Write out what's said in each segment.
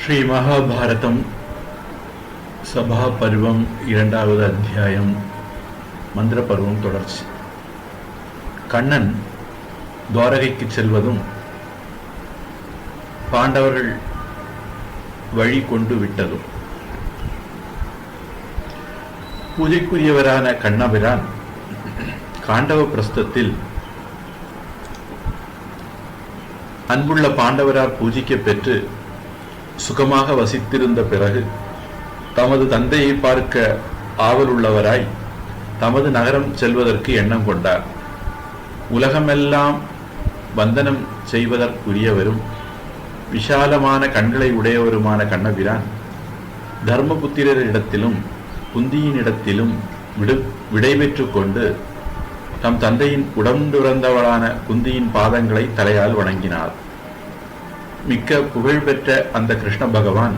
ஸ்ரீ மகாபாரதம் சபா பருவம் இரண்டாவது அத்தியாயம் மந்திர பருவம் தொடர்ச்சி கண்ணன் துவாரகைக்கு செல்வதும் பாண்டவர்கள் வழி கொண்டு விட்டதும் பூஜைக்குரியவரான கண்ணபிரான் காண்டவ பிரஸ்தத்தில் அன்புள்ள பாண்டவரால் பூஜிக்கப் பெற்று சுகமாக வசித்திருந்த பிறகு தமது தந்தையை பார்க்க ஆவலுள்ளவராய் தமது நகரம் செல்வதற்கு எண்ணம் கொண்டார். உலகமெல்லாம் வந்தனம் செய்வதற்குரியவரும் விஷாலமான கண்களை உடையவருமான கண்ணபிரான் தர்மபுத்திரரிடத்திலும் குந்தியினிடத்திலும் விடு விடைபெற்று கொண்டு தம் தந்தையின் உடம்புறந்தவளான குந்தியின் பாதங்களை தலையால் வணங்கினார். மிக்க புகழ்பெற்ற அந்த கிருஷ்ண பகவான்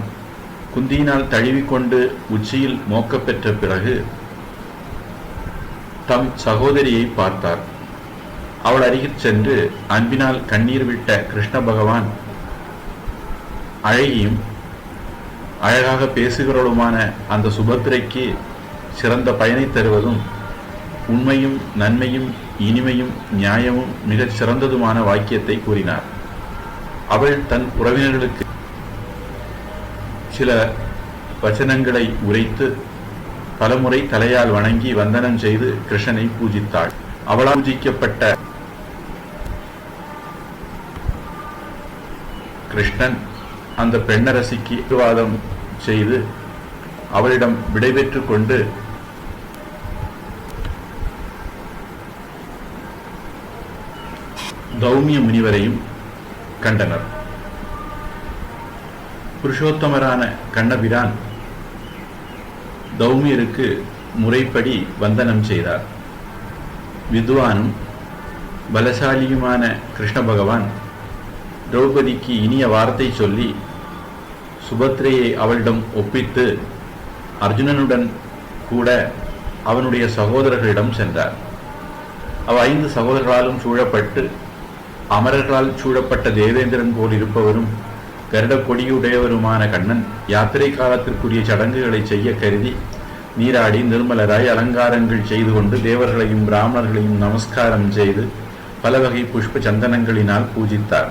குந்தியினால் தழுவிக்கொண்டு உச்சியில் மோக்கப் பெற்ற பிறகு தம் சகோதரியை பார்த்தார். அவள் அருகில் சென்று அன்பினால் கண்ணீர் விட்ட கிருஷ்ண பகவான் அழகியும் அழகாக பேசுகிறவளுமான அந்த சுபத்திரைக்கு சிறந்த பயனை தருவதும் உண்மையும் நன்மையும் இனிமையும் நியாயமும் மிகச் சிறந்ததுமான வாக்கியத்தை கூறினார். அவள் தன் உறவினர்களுக்கு சில வச்சனங்களை உரைத்து பலமுறை தலையால் வணங்கி வந்தனம் செய்து கிருஷ்ணனை பூஜித்தாள். அவளால் பூஜிக்கப்பட்ட கிருஷ்ணன் அந்த பெண்ணரசிக்கு விவாதம் செய்து அவளிடம் விடைபெற்றுக் கொண்டு கௌமிய முனிவரையும் கண்டனர். புருஷோத்தமரான கண்ணபிரான் தௌமியருக்கு முறைப்படி வந்தனம் செய்தார். வித்வானும் பலசாலியுமான கிருஷ்ண பகவான் திரௌபதிக்கு இனிய வார்த்தை சொல்லி சுபத்ரையை அவளிடம் ஒப்பித்து அர்ஜுனனுடன் கூட அவனுடைய சகோதரர்களிடம் சென்றார். அவ ஐந்து சகோதரர்களாலும் சூழப்பட்டு அமரர்களால் சூழப்பட்ட தேவேந்திரன் போல் இருப்பவரும் கருட கொடியுடையவருமான கண்ணன் யாத்திரை காலத்திற்குரிய சடங்குகளை செய்ய கருதி நீராடி நிர்மலராய் அலங்காரங்கள் செய்து கொண்டு தேவர்களையும் பிராமணர்களையும் நமஸ்காரம் செய்து பல வகை புஷ்ப சந்தனங்களினால் பூஜித்தார்.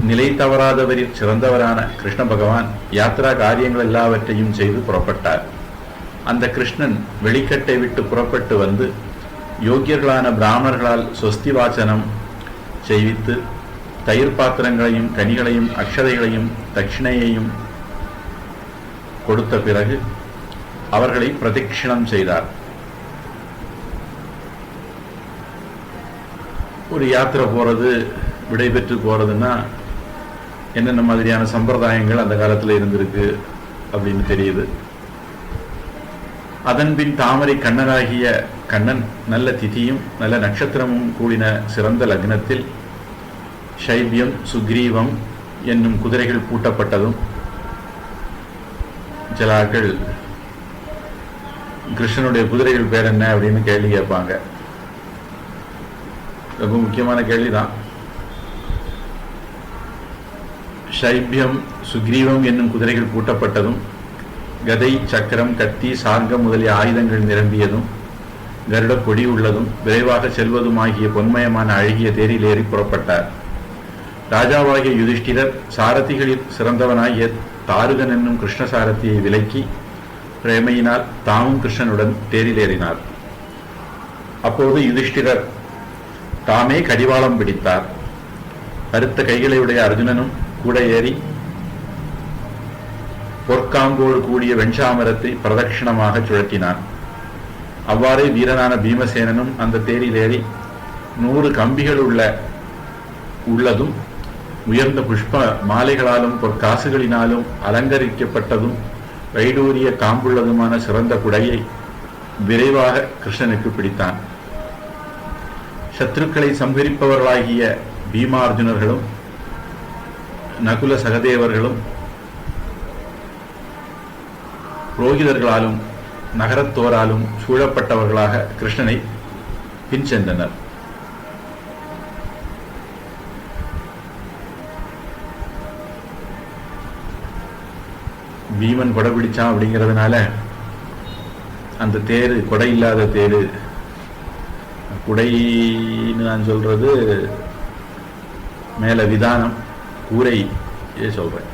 நிலை தவறாதவரில் சிறந்தவரான கிருஷ்ண பகவான் யாத்ரா காரியங்கள் எல்லாவற்றையும் செய்து புறப்பட்டார். அந்த கிருஷ்ணன் வெளிக்கட்டை விட்டு புறப்பட்டு வந்து யோக்கியர்களான பிராமணர்களால் சொஸ்தி வாசனம் செய்வித்து தயிர் பாத்திரங்களையும் கனிகளையும் அக்ஷதைகளையும் தட்சிணையையும் கொடுத்த பிறகு அவர்களை பிரதட்சிணம் செய்தார். ஒரு யாத்திரை போறது விடைபெற்று போறதுன்னா என்னென்ன மாதிரியான சம்பிரதாயங்கள் அந்த காலத்தில் இருந்திருக்கு அப்படின்னு தெரியுது. அதன்பின் தாமரை கண்ணனாகிய கண்ணன் நல்ல திதியும் நல்ல நட்சத்திரமும் கூடின சிறந்த லக்னத்தில் சைபியம் சுக்ரீவம் என்னும் குதிரைகள் பூட்டப்பட்டதும் சிலாக்கள் கிருஷ்ணனுடைய குதிரைகள் பேர் என்ன அப்படின்னு கேள்வி கேட்பாங்க. ரொம்ப முக்கியமான கேள்விதான். சைபியம் சுக்ரீவம் என்னும் குதிரைகள் பூட்டப்பட்டதும் கதை சக்கரம் கத்தி சார்கம் முதலிய ஆயுதங்கள் நிரம்பியதும் கருடக் கொடி உள்ளதும் விரைவாக செல்வதுமாகிய பொன்மயமான அழகிய தேரில் ஏறி புறப்பட்டார். ராஜாவாகிய யுதிஷ்டிரர் சாரதிகளில் சிறந்தவனாகிய தாருகன் என்னும் கிருஷ்ண சாரதியை விலக்கி பிரேமையினால் தாமும் கிருஷ்ணனுடன் தேரிலேறினார் அப்போது யுதிஷ்டிரர் தாமே கடிவாளம் பிடித்தார். கருத்த கைகளையுடைய அர்ஜுனனும் கூட ஏறி பொற்காம்போடு கூடிய வெண்சாமரத்தை பிரதட்சிணமாக சுழற்றினான். அவ்வாறே வீரனான பீமசேனனும் அந்த தேரில் ஏறி நூறு கம்பிகள் உள்ள உள்ளதும் உயர்ந்த புஷ்ப மாலைகளாலும் பொற்காசுகளினாலும் அலங்கரிக்கப்பட்டதும் வைடூரிய காம்புள்ளதுமான சிறந்த குடையை விரைவாக கிருஷ்ணனுக்கு பிடித்தான். சத்ருக்களை சம்பரிப்பவர்களாகிய பீமார்ஜுனர்களும் நகுல சகதேவர்களும் புரோகிதர்களாலும் நகரத்தோராலும் சூழப்பட்டவர்களாக கிருஷ்ணனை பின் சென்றனர் பீமன் கொடை பிடிச்சான் அப்படிங்கிறதுனால அந்த தேர் கொடை இல்லாத தேர் குடைன்னு நான் சொல்றது மேல விதானம் கூரை சொல்றேன்.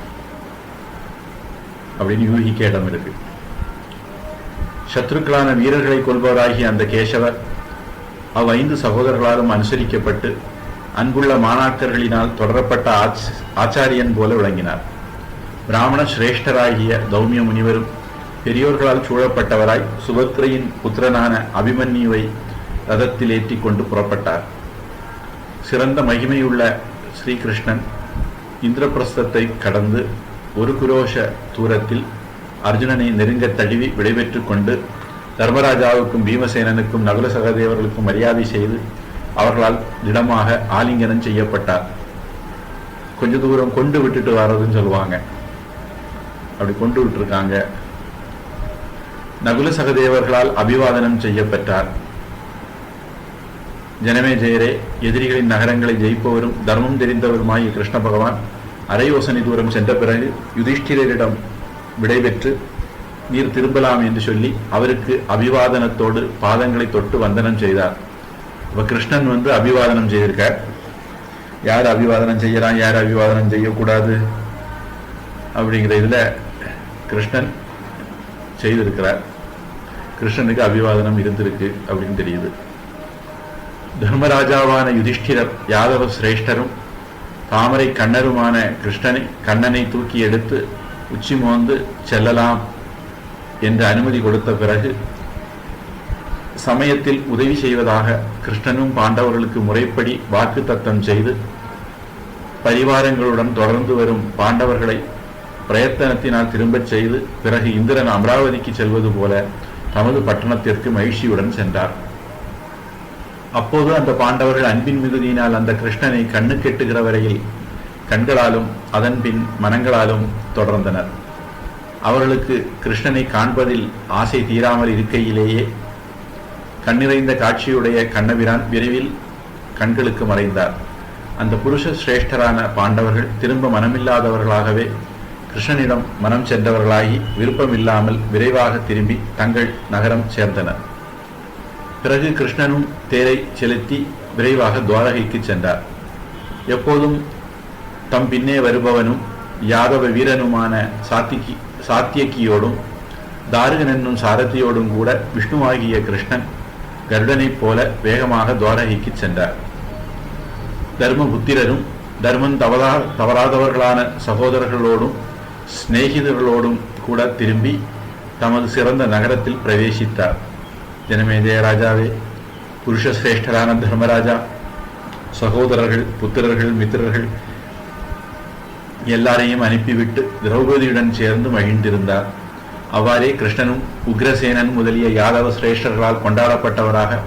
அப்படின்னு யூகிக்க இடம் இருக்கு. சத்ருக்களான வீரர்களை கொள்பவராகிய அந்த கேசவர் அவ் ஐந்து சகோதரர்களாலும் அனுசரிக்கப்பட்டு அன்புள்ள மாணாக்கர்களினால் தொடரப்பட்ட ஆச்- ஆச்சாரியன் போல விளங்கினார். பிராமண சிரேஷ்டராகிய தௌமிய முனிவரும் பெரியோர்களால் சூழப்பட்டவராய் சுபத்ரையின் புத்திரனான அபிமன்யுவை ரதத்தில் ஏற்றிக் கொண்டு புறப்பட்டார். சிறந்த மகிமையுள்ள ஸ்ரீகிருஷ்ணன் இந்திரபிரஸ்தத்தை கடந்து ஒரு குரோஷ தூரத்தில் அர்ஜுனனை நெருங்க தழுவி விடைபெற்றுக் கொண்டு தர்மராஜாவுக்கும் பீமசேனனுக்கும் நகுல சகதேவர்களுக்கும் மரியாதை செய்து அவர்களால் திடமாக ஆலிங்கனம் செய்யப்பட்டார். கொஞ்ச தூரம் கொண்டு விட்டுட்டு வர்றதுன்னு சொல்லுவாங்க. அப்படி கொண்டு விட்டுருக்காங்க. நகுல சகதேவர்களால் அபிவாதனம் செய்யப்பட்டார். ஜனமே ஜெயரே எதிரிகளின் நகரங்களை ஜெயிப்பவரும் தர்மம் தெரிந்தவருமாகிய கிருஷ்ண பகவான் அரையோசனை தூரம் சென்ற பிறகு யுதிஷ்டிரரிடம் விடைபெற்று நீர் திரும்பலாம் என்று சொல்லி அவருக்கு அபிவாதனத்தோடு பாதங்களை தொட்டு வந்தனம் செய்தார். இப்ப கிருஷ்ணன் வந்து அபிவாதனம் செய்திருக்கார். யார் அபிவாதனம் செய்யலாம் யார் அபிவாதனம் செய்யக்கூடாது? அப்படிங்கிற இதில் கிருஷ்ணன் செய்திருக்கிறார். கிருஷ்ணனுக்கு அபிவாதனம் இருந்திருக்கு அப்படின்னு தெரியுது. தர்மராஜாவான யுதிஷ்டிரர் யாதவ சிரேஷ்டரும் தாமரை கண்ணருமான கிருஷ்ணனை கண்ணனை தூக்கி எடுத்து உச்சி மோந்து செல்லலாம் என்று அனுமதி கொடுத்த பிறகு சமயத்தில் உதவி செய்வதாக கிருஷ்ணனும் பாண்டவர்களுக்கு முறைப்படி வாக்கு தத்தம் செய்து பரிவாரங்களுடன் தொடர்ந்து வரும் பாண்டவர்களை பிரயத்தனத்தினால் திரும்பச் செய்து பிறகு இந்திரன் அமராவதிக்கு செல்வது போல தமது பட்டணத்திற்கு மகிழ்ச்சியுடன் சென்றார். அப்போது அந்த பாண்டவர்கள் அன்பின் மிகுதியினால் அந்த கிருஷ்ணனை கண்ணு கெட்டுகிற வரையில் கண்களாலும் அதன் பின் மனங்களாலும் தொடர்ந்தனர். அவர்களுக்கு கிருஷ்ணனை காண்பதில் ஆசை தீராமல் இருக்கையிலேயே கண்ணிறைந்த காட்சியுடைய கண்ணபிரான் விரைவில் கண்களுக்கு மறைந்தார். அந்த புருஷ சிரேஷ்டரான பாண்டவர்கள் திரும்ப மனமில்லாதவர்களாகவே கிருஷ்ணனிடம் மனம் சென்றவர்களாகி விருப்பமில்லாமல் விரைவாக திரும்பி தங்கள் நகரம் சேர்ந்தனர். பிறகு கிருஷ்ணனும் தேரை செலுத்தி விரைவாக துவாரகைக்கு சென்றார். எப்போதும் தம் பின்னே வருபவனும் யாதவ வீரனுமான சாத்திகி சாத்தியக்கியோடும் தாருகன் என்னும் சாரதியோடும் கூட விஷ்ணுவாகிய கிருஷ்ணன் கருடனைப் போல வேகமாக துவாரகைக்கு சென்றார். தர்மபுத்திரரும் தர்மம் தவறா தவறாதவர்களான சகோதரர்களோடும் சிநேகிதர்களோடும் கூட திரும்பி தமது சிறந்த நகரத்தில் பிரவேசித்தார். ஜனமே ஜெயராஜாவே புருஷ சிரேஷ்டரான தர்மராஜா சகோதரர்கள் புத்திரர்கள் மித்திரர்கள் எல்லாரையும் அனுப்பிவிட்டு திரௌபதியுடன் சேர்ந்து மகிழ்ந்திருந்தார். அவ்வாறே கிருஷ்ணனும் உக்ரசேனன் முதலிய யாதவ சிரேஷ்டர்களால் கொண்டாடப்பட்டவராக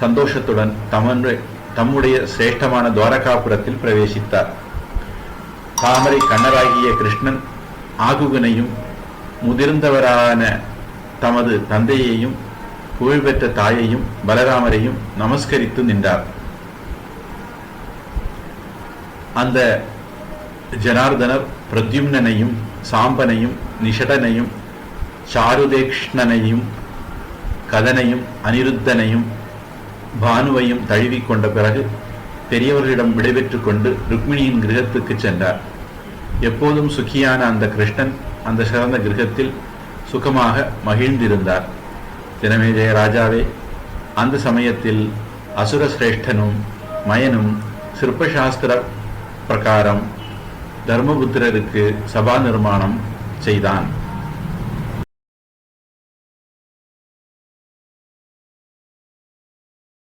சந்தோஷத்துடன் தமன் தம்முடைய சிரேஷ்டமான துவாரகாபுரத்தில் பிரவேசித்தார். தாமரை கண்ணராகிய கிருஷ்ணன் ஆகுகனையும் முதிர்ந்தவரான தமது தந்தையையும் புகழ்பெற்ற தாயையும் பலராமரையும் நமஸ்கரித்து நின்றார். அந்த ஜனார்தனர் பிரத்யும்னனையும் சாம்பனையும் நிஷடனையும் சாருதேக்ஷ்ணனையும் கதனையும் அனிருத்தனையும் பானுவையும் தழுவிக் கொண்ட பிறகு பெரியவர்களிடம் விடைபெற்று கொண்டு ருக்மிணியின் கிரகத்துக்கு சென்றார். எப்போதும் சுகியான அந்த கிருஷ்ணன் அந்த சிறந்த கிரகத்தில் சுகமாக மகிழ்ந்திருந்தார். தினமே ஜெயராஜாவே அந்த சமயத்தில் அசுர சிரேஷ்டனும் மயனும் சிற்பசாஸ்திர பிரகாரம் தர்மபுத்திரருக்கு சபா நிர்மாணம் செய்தான்.